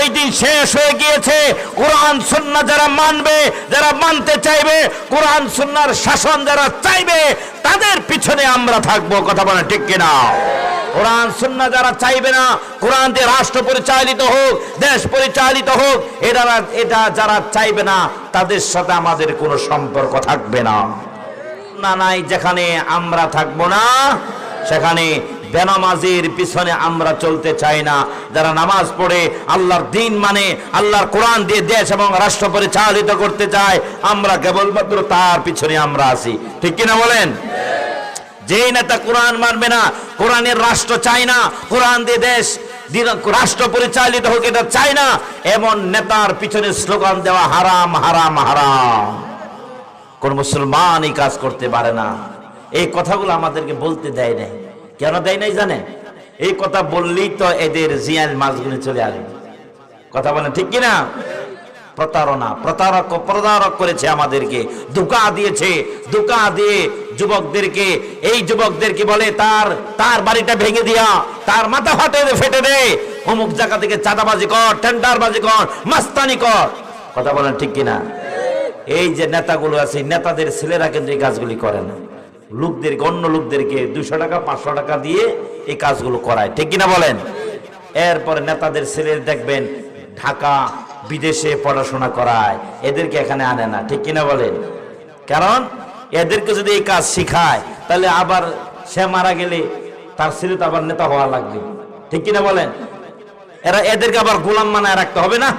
এই দিন শেষ হয়ে গিয়েছে। কোরআন, সুন্নাহ যারা মানবে, যারা মানতে চাইবে, কোরআন সুন্নার শাসন যারা চাইবে, তাদের পিছনে আমরা থাকব। কথা বলে ঠিক কিনা? কোরআন, সুন্নাহ যারা চাইবে না, কোরআন দিয়ে রাষ্ট্র পরিচালিত হোক, দেশ পরিচালিত হোক এটা এটা যারা চাইবে না, তাদের সাথে আমাদের কোনো সম্পর্ক থাকবে না। না নাই যেখানে আমরা থাকব না, সেখানে বেনামাজির পিছনে আমরা চলতে চাই না। যারা নামাজ পড়ে, আল্লাহর দিন মানে আল্লাহর কোরআন দিয়ে দেশ এবং রাষ্ট্র পরিচালিত করতে চায়, আমরা কেবলমাত্র তার পিছনে আমরা আছি। ঠিক কিনা বলেন? যেই নেতা কোরআন মানবে না, কোরআনের রাষ্ট্র চায় না, কোরআন দিয়ে দেশ রাষ্ট্র পরিচালিত হোক এটা চায় না, এমন নেতার পিছনে স্লোগান দেওয়া হারাম হারাম হারাম। কোন মুসলমান এই কাজ করতে পারে না। এই কথাগুলো আমাদেরকে বলতে দেয় নাই। কেন দেয় নাই জানে? এই কথা বললেই তো এদের জিয়াল মাছগুলি চলে আসবে। কথা বলেন ঠিক কিনা? প্রতারণা, প্রতারক প্রতারক করেছে আমাদেরকে, ধোকা দিয়েছে, ধোকা দিয়ে যুবকদেরকে, এই যুবকদেরকে বলে, তার তার বাড়িটা ভেঙে দিয়া, তার মাথা ফাটে ফেটে দে, অমুক জায়গা থেকে চাঁদাবাজি কর, টেন্ডারবাজি কর, মাস্তানি কর। কথা বলেন ঠিক কিনা? এই যে নেতাগুলো আছে, নেতাদের ছেলেরা কিন্তু এই কাজগুলি করে না। লোকদেরকে অন্য লোকদেরকে দুশো টাকা, পাঁচশো টাকা দিয়ে এই কাজগুলো করায়। ঠিক কিনা বলেন? এরপরে নেতাদের ছেলে দেখবেন ঢাকা বিদেশে পড়াশোনা করায়। এদেরকে এখানে আনে না, ঠিক কিনা বলেন? কারণ এদেরকে যদি এই কাজ শিখায়, তাহলে আবার সে মারা গেলে তার ছেলে তো আবার নেতা হওয়া লাগবে। ঠিক কিনা বলেন? এরা এদেরকে আবার গোলাম মানায় রাখতে হবে না?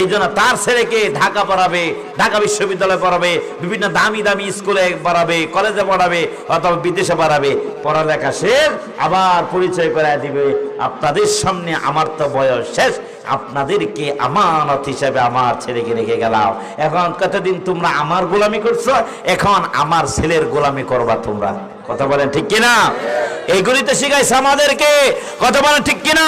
এই জন্য তার ছেলেকে ঢাকা পড়াবে, ঢাকা বিশ্ববিদ্যালয়ে পড়াবে, বিভিন্ন দামি দামি স্কুলে পড়াবে, কলেজে পড়াবে, অথবা বিদেশে পড়াবে। পড়ালেখা শেষ, আবার পরিচয় করে দিবে, আপনাদের সামনে আমার তো বয়স শেষ, আপনাদেরকে আমানত হিসাবে আমার ছেলেকে রেখে গেলাম। এখন কতদিন তোমরা আমার গোলামি করছ? এখন আমার ছেলের গোলামি করবা তোমরা। কথা বলেন ঠিক কিনা? এইগুলি তো শিখাইছে আমাদেরকে। কথা বলেন ঠিক কিনা?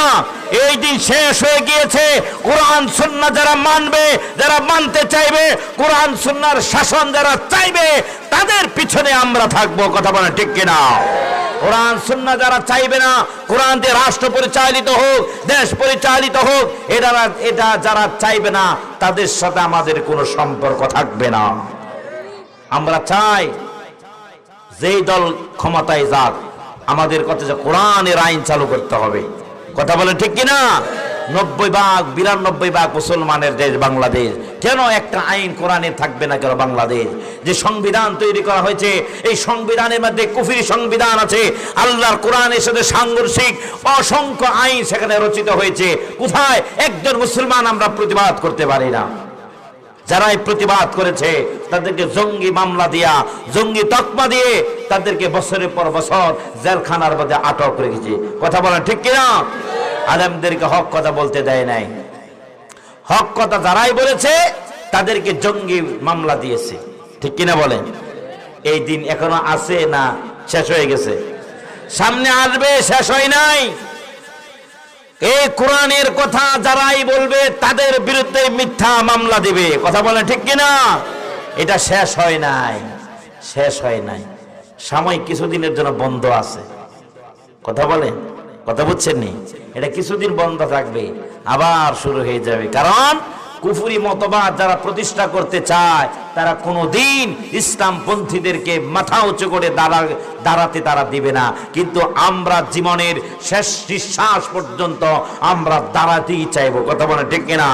এই দিন শেষ হয়ে গিয়েছে। কোরআন, সুন্নাহ যারা মানবে, যারা মানতে চাইবে, কোরআন, সুন্নাহর শাসন যারা চাইবে, তাদের পিছনে আমরা থাকব। কথা বলেন ঠিক কিনা? কোরআন, সুন্নাহ যারা চাইবে না, কোরআন দিয়ে রাষ্ট্র পরিচালিত হোক, দেশ পরিচালিত হোক এটা এটা যারা চাইবে না, তাদের সাথে আমাদের কোনো সম্পর্ক থাকবে না। আমরা চাই, যেই দল ক্ষমতায় যাক আমাদের কথা যে কোরআনের আইন চালু করতে হবে। কথা বলে ঠিক কিনা? নব্বই ভাগ, বিরানব্বই ভাগ মুসলমানের দেশ বাংলাদেশ। কেন একটা আইন কোরআনে থাকবে না কেন বাংলাদেশ? যে সংবিধান তৈরি করা হয়েছে, এই সংবিধানের মধ্যে কুফির সংবিধান আছে। আল্লাহর কোরআনের সাথে সাংঘর্ষিক, অসংখ্য আইন সেখানে রচিত হয়েছে। কোথায়? একজন মুসলমান আমরা প্রতিবাদ করতে পারি না। যারা এই প্রতিবাদ করেছে, তাদেরকে জঙ্গি মামলা দিয়া, জঙ্গি তকমা দিয়ে তাদেরকে বছরের পর বছর জেলখানার মধ্যে আটক রেখেছে। কথা বলেন ঠিক কিনা? আলেমদেরকে হক কথা বলতে দেয় নাই। হক কথা যারাই বলেছে, তাদেরকে জঙ্গি মামলা দিয়েছে। ঠিক কিনা বলেন? এই দিন এখনও আছে না শেষ হয়ে গেছে? সামনে আসবে, শেষ হয় নাই। এই কোরআনের কথা যারাই বলবে, তাদের বিরুদ্ধে মিথ্যা মামলা দিবে। কথা বলে ঠিক কিনা? এটা শেষ হয় নাই। শেষ হয় নাই। সাময়িক কিছুদিনের জন্য বন্ধ আছে। কথা বলেন? কথা বুঝছেন নি? এটা কিছুদিন বন্ধ থাকবে, আবার শুরু হয়ে যাবে। কারণ কুফুরি মতবাদ যারা প্রতিষ্ঠা করতে চায় তারা কোনোদিন ইসলামপন্থীদেরকে মাথা উঁচু করে দাঁড়া, দাঁড়াতে তারা দিবে না। কিন্তু আমরা জীবনের শেষ নিঃশ্বাস পর্যন্ত আমরা দাঁড়াতেই চাইব। কথা বলে ঠিক না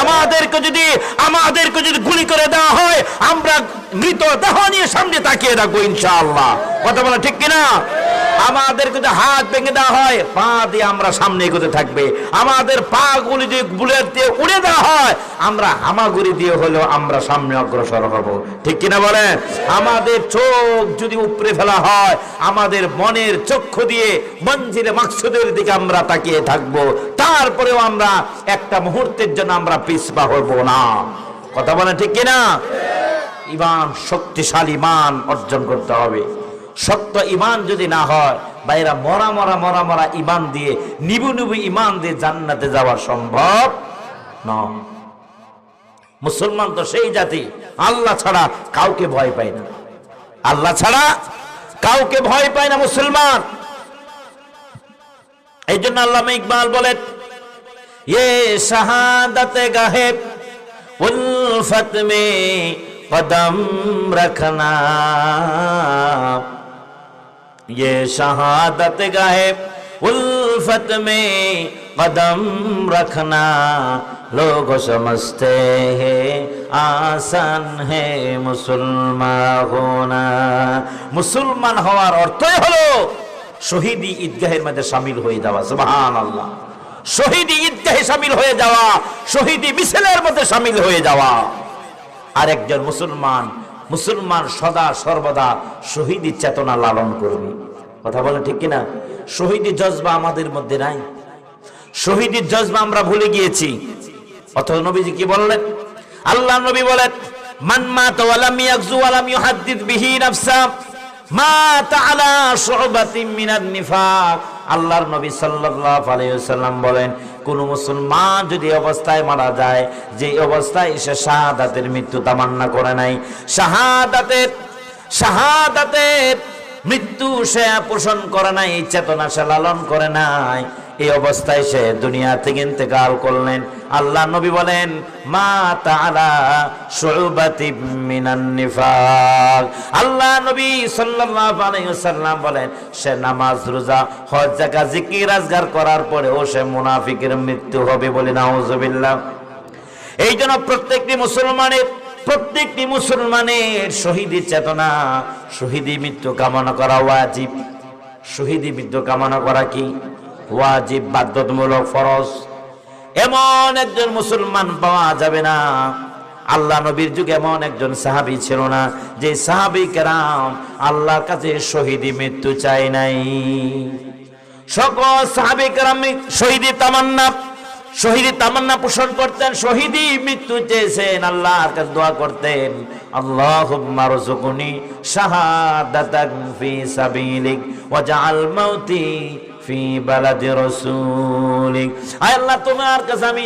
আমাদেরকে যদি আমাদেরকে যদি গুলি করে দেওয়া হয়, আমরা মৃত দেহ নিয়ে সামনে তাকিয়ে রাখব ইনশাআল্লাহ। কথা বলে ঠিক কিনা? আমাদের যদি হাত ভেঙে দেওয়া হয়, পা দিয়ে আমরা সামনে এগোতে থাকবে। আমাদের পা গুলি যদি বুলেট দিয়ে উড়ে দেওয়া হয়, আমরা হামাগুড়ি দিয়ে হলেও আমরা সামনে অগ্রসর হব। ঠিক কিনা বলেন? আমাদের চোখ যদি উপরে ফেলা হয়, আমাদের মনের চক্ষু দিয়ে মঞ্জিলে মাকসুদের দিকে আমরা তাকিয়ে থাকব। তারপরেও আমরা একটা মুহূর্তের জন্য আমরা পিছপা হব না। কথা বলেন ঠিক কিনা? ইমান শক্তিশালী মান অর্জন করতে হবে। সত্য ইমান যদি না হয় বাইরা মরা মরা মরা মরা ইমান দিয়ে নিবু নিবু ইমান দিয়ে জান্নাতে যাওয়া সম্ভব নয় মুসলমান তো সেই জাতি আল্লাহ ছাড়া কাউকে ভয় পায় না আল্লাহ ছাড়া কাউকে ভয় পায় না মুসলমান এই জন্য আল্লাহ ইকবাল বলেন ये शहादत गाहे उल्फत में कदम रखना یہ شہادت گاہے الفت میں قدم رکھنا لوگ سمجھتے ہیں آسان ہے মুসলমান ہونا মুসলমান হওয়ার অর্থই হলো, শহীদি ঈদগাহের মধ্যে সামিল হয়ে যাওয়া সুবহান আল্লাহ শহীদি ঈদগাহে সামিল হয়ে যাওয়া, শহীদি মিছিলের মধ্যে সামিল হয়ে যাওয়া। আর একজন মুসলমান মুসলমান সদা সর্বদা শহীদি চেতনা লালন করবে। কথা বলে ঠিক কিনা? শহীদি জজবা আমাদের মধ্যে নাই। শহীদের জজবা আমরা ভুলে গিয়েছি। অথচ নবীজি কি বললেন? আল্লাহ নবী বলেন, মান মাতা ওয়ালাম ইয়াগজু ওয়ালাম ইউহাদ্দিদ বিহি নাফসা, মাতা আলা শুবাতিন মিনান নিফাক। আল্লাহর নবী সাল্লাল্লাহু আলাইহি ওয়াসাল্লাম বলেন, কোনো মুসলমান যদি অবস্থায় মারা যায়, যে অবস্থায় সে শাহাদাতের মৃত্যু তামান্না করে নাই। শাহাদাতের শাহাদাতের মৃত্যু সে পোষণ করে নাই, চেতনা সে লালন করে নাই। এই অবস্থায় সে দুনিয়া থেকে ইন্তেকাল করলেন। আল্লাহ নবী বলেন, মা তাআলা শুবাতি মিনান নিফাক। আল্লাহ নবী সাল্লাল্লাহু আলাইহি ওয়াসাল্লাম বলেন, সে নামাজ, রোজা, হজ, যাকাত, জিকির, আজগার করার পরেও সে মুনাফিকের মৃত্যু হবে বলে নাউজুবিল্লাহ। এই জন্য প্রত্যেকটি মুসলমানের প্রত্যেকটি মুসলমানের শহীদি চেতনা, শহীদি মৃত্যু কামনা করা ওয়াজিব। শহীদি মৃত্যু কামনা করা কি? ওয়াজিব বাধ্যতামূলক ফরজ। এমন একজন মুসলমান পাওয়া যাবে না। আল্লাহ নবীর যুগে এমন একজন সাহাবী ছিল না, যে সাহাবী কেরাম আল্লাহর কাছে শহীদি মৃত্যু চাই নাই। সকল সাহাবী কেরাম শহীদি তামান্না শহীদি তামান্না পোষণ করতেন, শহীদি মৃত্যু চেয়েছেন, আল্লাহর কাছে দোয়া করতেন, আল্লাহুম্মা রযুকনি শাহাদাতান ফি সাবিলিক ওয়াজআল মাউতি আল্লাহ তোমার কাছে আমি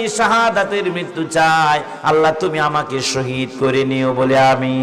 মৃত্যু চাই। আল্লাহ তুমি আমাকে শহীদ করে নিও বলে আমি